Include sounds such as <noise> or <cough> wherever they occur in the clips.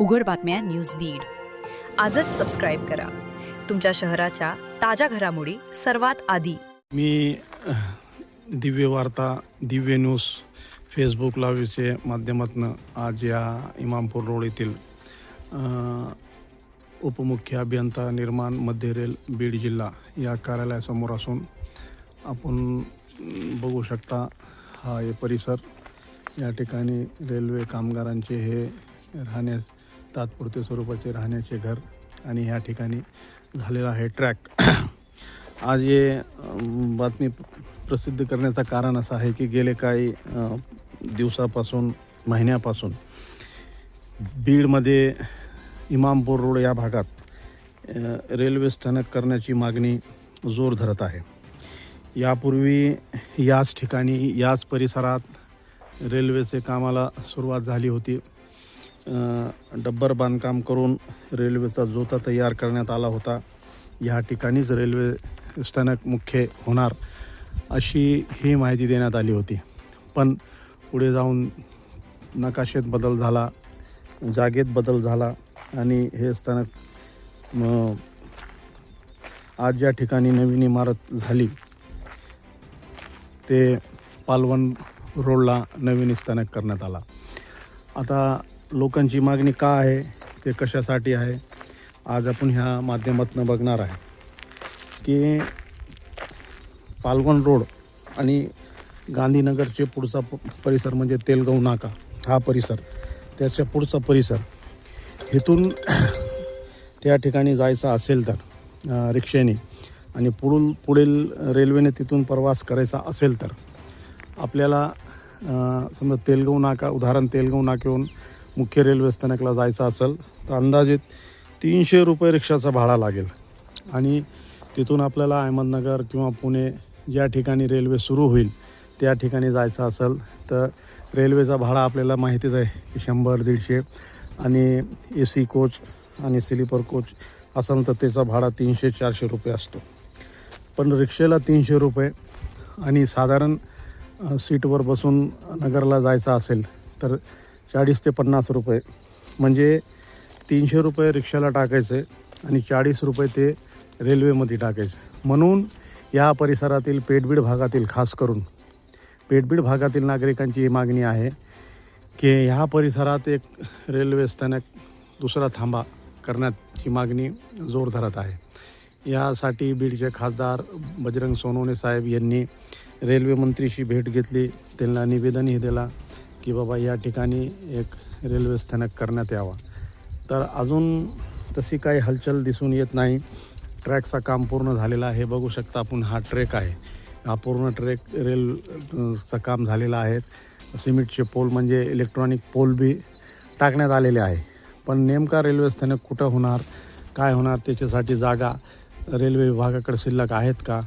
उघड बातम्या न्यूज बीड. आजच सबस्क्राईब करा. तुमच्या शहराच्या ताज्या घडामोडी सर्वात आधी. मी दिव्य वार्ता दिव्य न्यूज फेसबुक लाईव्हचे माध्यमातून आज या इमामपूर रोड येथील उपमुख्य अभियंता निर्माण मध्य रेल बीड जिल्हा या कार्यालयासमोर असून आपण बघू शकता हा हे परिसर. या ठिकाणी रेल्वे कामगारांचे हे राहण्या तात्पुरते स्वरूपाचे राहण्याचे घर आणि ह्या ठिकाणी झालेला आहे ट्रॅक आज हे बातमी प्रसिद्ध करण्याचं कारण असं आहे की गेले काही दिवसापासून महिन्यापासून बीडमध्ये इमामपूर रोड या भागात रेल्वे स्थानक करण्याची मागणी जोर धरत आहे. यापूर्वी याच ठिकाणी याच परिसरात रेल्वेचे कामाला सुरुवात झाली होती. डब्बर बांधकाम करून रेल्वेचा जोता तयार करण्यात आला होता. या ठिकाणीच रेल्वे स्थानक मुख्य होणार अशी ही माहिती देण्यात आली होती. पण पुढे जाऊन नकाशेत बदल झाला जागेत बदल झाला आणि हे स्थानक आज ज्या ठिकाणी नवीन इमारत झाली ते पालवण रोडला नवीन स्थानक करण्यात आला. आता लोकांची मागणी का आहे ते कशासाठी आहे आज आपण ह्या माध्यमातून बघणार आहे. की पालवण रोड आणि गांधीनगरचे पुढचा प- परिसर म्हणजे तेलगाव नाका हा परिसर त्याच्या पुढचा परिसर इथून <clears throat> त्या ठिकाणी जायचं असेल तर रिक्षेने आणि पुढील पुढील रेल्वेने तिथून प्रवास करायचा असेल तर आपल्याला समजा तेलगाव नाका उदाहरण तेलगाव नाक्याहून मुख्य रेल्वे स्थानकला जायचं असेल तर अंदाजे तीनशे रुपये रिक्षाचा भाडा लागेल. आणि तिथून आपल्याला अहमदनगर किंवा पुणे ज्या ठिकाणी रेल्वे सुरू होईल त्या ठिकाणी जायचं असेल तर रेल्वेचा भाडा आपल्याला माहितीच आहे की शंभर दीडशे आणि ए सी कोच आणि स्लीपर कोच असेल तर त्याचा भाडा तीनशे चारशे रुपये असतो. पण रिक्षेला तीनशे रुपये आणि साधारण सीटवर बसून नगरला जायचं असेल तर चाळीस ते पन्नास रुपये. म्हणजे तीनशे रुपये रिक्षाला टाकायचे आणि चाळीस रुपये ते रेल्वेमध्ये टाकायचे. म्हणून या परिसरातील पेठबीड भागातील खास करून पेठबीड भागातील नागरिकांची ही मागणी आहे की ह्या परिसरात एक रेल्वे स्थानक दुसरा थांबा करण्याची मागणी जोर धरत आहे. यासाठी बीडचे खासदार बजरंग सोनवणे साहेब यांनी रेल्वे मंत्रीशी भेट घेतली. त्यांना निवेदनही दिला. की बाबा या ठिकाणी एक रेल्वे स्थानक करण्यात यावा. तर अजून तशी काही हालचाल दिसून येत नाही. ट्रॅकचा काम पूर्ण झालेला आहे. बघू शकता आपण हा ट्रेक आहे. हा पूर्ण ट्रेक रेलचं काम झालेलं आहे. सिमेंटचे पोल म्हणजे इलेक्ट्रॉनिक पोल बी टाकण्यात आलेले आहे. पण नेमका रेल्वे स्थानक कुठं होणार काय होणार त्याच्यासाठी जागा रेल्वे विभागाकडे शिल्लक आहेत का?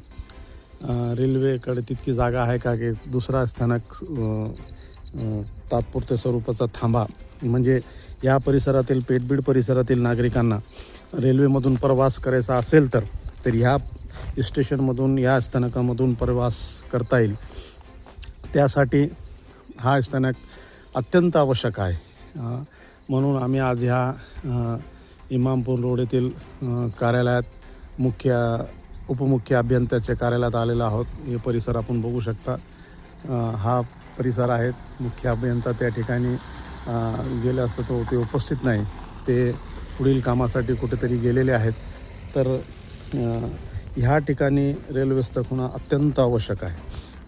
रेल्वेकडे तितकी जागा आहे का की दुसरा स्थानक तात्पुरत्या स्वरूपाचा थांबा. म्हणजे या परिसरातील पेठबीड परिसरातील नागरिकांना रेल्वेमधून प्रवास करायचा असेल तर तर ह्या स्टेशनमधून या स्थानकामधून प्रवास करता येईल. त्यासाठी हा स्थानक अत्यंत आवश्यक आहे. म्हणून आम्ही आज ह्या इमामपूर रोड येथील कार्यालयात मुख्य उपमुख्य अभियंत्याच्या कार्यालयात आलेलो आहोत. हे परिसर आपण बघू शकता. हा परिसर आहेत. मुख्य अभियंता त्या ठिकाणी गेले असतं तो ते उपस्थित नाही. ते पुढील कामासाठी कुठेतरी गेलेले आहेत. तर ह्या ठिकाणी रेल्वे स्थक होणं अत्यंत आवश्यक आहे.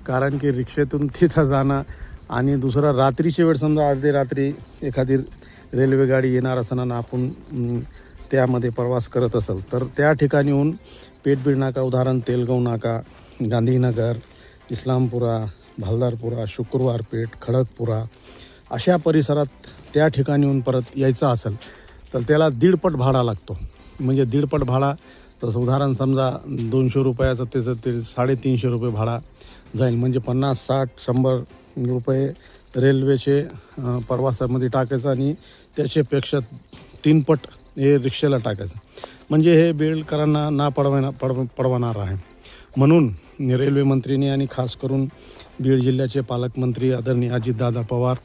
कारण की रिक्षेतून तिथं जाणं आणि दुसरा रात्रीची वेळ समजा अर्धी रात्री एखादी रेल्वे गाडी येणार असताना आपण त्यामध्ये प्रवास करत असेल तर त्या ठिकाणीहून पेठबीड नाका उदाहरण तेलगाव नाका गांधीनगर इस्लामपुरा भालदारपुरा शुक्रवार पेठ खडकपुरा अशा परिसरात त्या ठिकाणीहून परत यायचं असेल तर त्याला दीडपट भाडा लागतो. म्हणजे दीडपट भाडा तसं उदाहरण समजा दोनशे रुपयाचं त्याचं ते साडेतीनशे रुपये भाडा जाईल. म्हणजे पन्नास साठ शंभर रुपये रेल्वेचे प्रवासामध्ये टाकायचं आणि त्याच्यापेक्षा तीनपट हे रिक्षेला टाकायचं. म्हणजे हे बेलकरांना ना पडवणार पड पडवणार आहे. म्हणून रेल्वे मंत्रीने आणि खास करून बीड जिल्ह्याचे पालकमंत्री आदरणीय अजितदादा पवार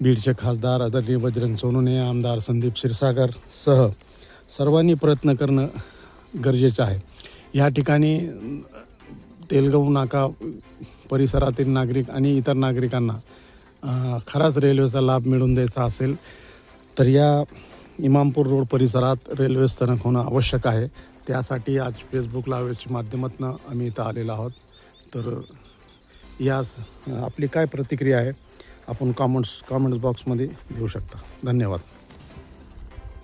बीडचे खासदार आदरणीय बजरंग सोनूने आमदार संदीप क्षीरसागर सह सर्वांनी प्रयत्न करणं गरजेचं आहे. या ठिकाणी तेलगाव नाका परिसरातील नागरिक आणि इतर नागरिकांना खराच रेल्वेचा लाभ मिळवून द्यायचा असेल तर या इमामपूर रोड परिसरात रेल्वे स्थानक होणं आवश्यक आहे. त्यासाठी आज फेसबुक लाईव्हच्या माध्यमातून आम्ही इथं आलेलो आहोत. तर या आपली काय प्रतिक्रिया आहे आपण कॉमेंट्स कॉमेंट्स बॉक्समध्ये देऊ शकता. धन्यवाद.